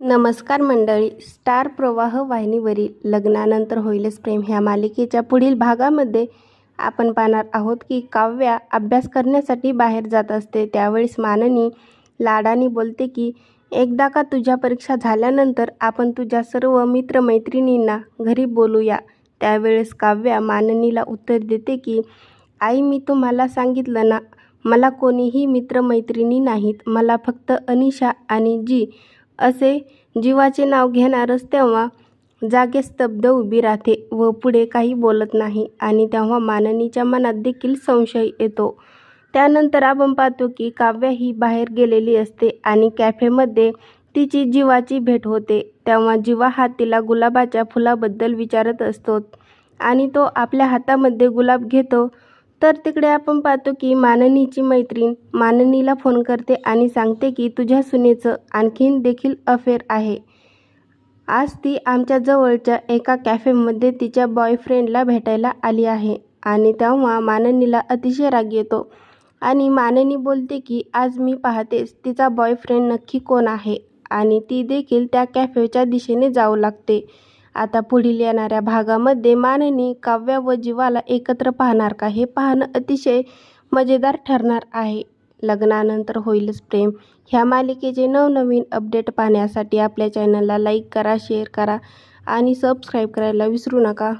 नमस्कार मंडळी. स्टार प्रवाह वाहिनीवरील लग्नानंतर होईलच प्रेम ह्या मालिकेच्या पुढील भागामध्ये आपण पाहणार आहोत की काव्या अभ्यास करण्यासाठी बाहेर जात असते. त्यावेळेस माननी लाडानी बोलते की एकदा का तुझ्या परीक्षा झाल्यानंतर आपण तुझ्या सर्व मित्रमैत्रिणींना घरी बोलूया. त्यावेळेस काव्या माननीला उत्तर देते की आई मी तुम्हाला सांगितलं ना मला कोणीही मित्रमैत्रिणी नाहीत. मला फक्त अनिशा आणि जी असे जीवाचे नाव घेणारच तेव्हा जागे स्तब्ध उभी राहते व पुढे काही बोलत नाही आणि तेव्हा माननीच्या मनात देखील संशय येतो. त्यानंतर आपण पाहतो की काव्या ही बाहेर गेलेली असते आणि कॅफेमध्ये तिची जीवाची भेट होते. तेव्हा जीवा हा तिला गुलाबाच्या फुलाबद्दल विचारत असतो आणि तो आपल्या हातामध्ये गुलाब घेतो तर तिकडे आपण पाहतो की माननीची मैत्रीण माननीला फोन करते आणि सांगते की तुझ्या सुनेचं आणखीन देखील अफेअर आहे. आज ती आमच्या जवळच्या एका कॅफेमध्ये तिच्या बॉयफ्रेंडला भेटायला आली आहे आणि तेव्हा माननीला अतिशय राग येतो आणि माननी बोलते की आज मी पाहतेच तिचा बॉयफ्रेंड नक्की कोण आहे आणि ती देखील त्या कॅफेच्या दिशेने जाऊ लागते. आता पुढील येणाऱ्या भागामध्ये माननी काव्या व जीवाला एकत्र पाहणार का हे पाहणं अतिशय मजेदार ठरणार आहे. लग्नानंतर होईलच प्रेम. ह्या मालिकेचे नवनवीन अपडेट पाहण्यासाठी आपल्या चॅनलला लाईक करा शेअर करा आणि सबस्क्राईब करायला विसरू नका.